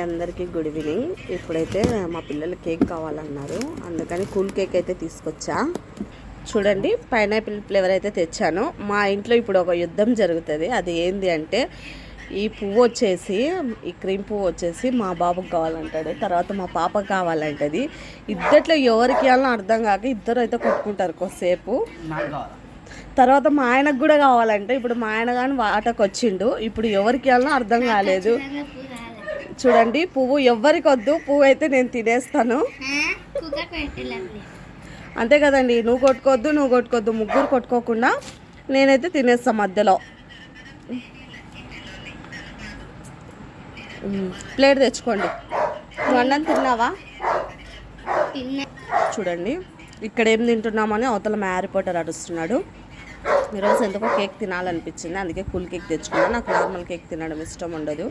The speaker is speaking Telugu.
అందరికీ గుడ్ ఈవినింగ్. ఇప్పుడైతే మా పిల్లలు కేక్ కావాలన్నారు. అందుకని కూల్ కేక్ అయితే తీసుకొచ్చా. చూడండి పైనాపిల్ ఫ్లేవర్ అయితే తెచ్చాను. మా ఇంట్లో ఇప్పుడు ఒక యుద్ధం జరుగుతుంది. అది ఏంది అంటే ఈ పువ్వు వచ్చేసి ఈ క్రీమ్ పువ్వు వచ్చేసి మా బాబుకి కావాలంటాడు. తర్వాత మా పాపకు కావాలంటది. ఇద్దట్లో ఎవరికి ఇవ్వాలో అర్థం కాక ఇద్దరు అయితే కొట్టుకుంటారు కొద్దిసేపు. తర్వాత మా ఆయనకు కూడా కావాలంటే. ఇప్పుడు మా ఆయన కానీ వాటకు వచ్చిండు ఇప్పుడు ఎవరికి ఇవ్వాలో అర్థం కాలేదు. చూడండి పువ్వు ఎవ్వరికి వద్దు పువ్వు అయితే నేను తినేస్తాను. అంతే కదండి నువ్వు కొట్టుకోవద్దు నువ్వు కొట్టుకోవద్దు ముగ్గురు కొట్టుకోకుండా నేనైతే తినేస్తాను మధ్యలో. ప్లేట్ తెచ్చుకోండి. నువ్వు అన్నం తిన్నావా? చూడండి ఇక్కడ ఏం తింటున్నామని అవతల మ్యారీ పోటర్ అరుస్తున్నాడు. ఈరోజు ఎందుకో కేక్ తినాలనిపించింది అందుకే కూల్ కేక్ తెచ్చుకున్నాను నాకు నార్మల్ కేక్ తినడం ఇష్టం ఉండదు.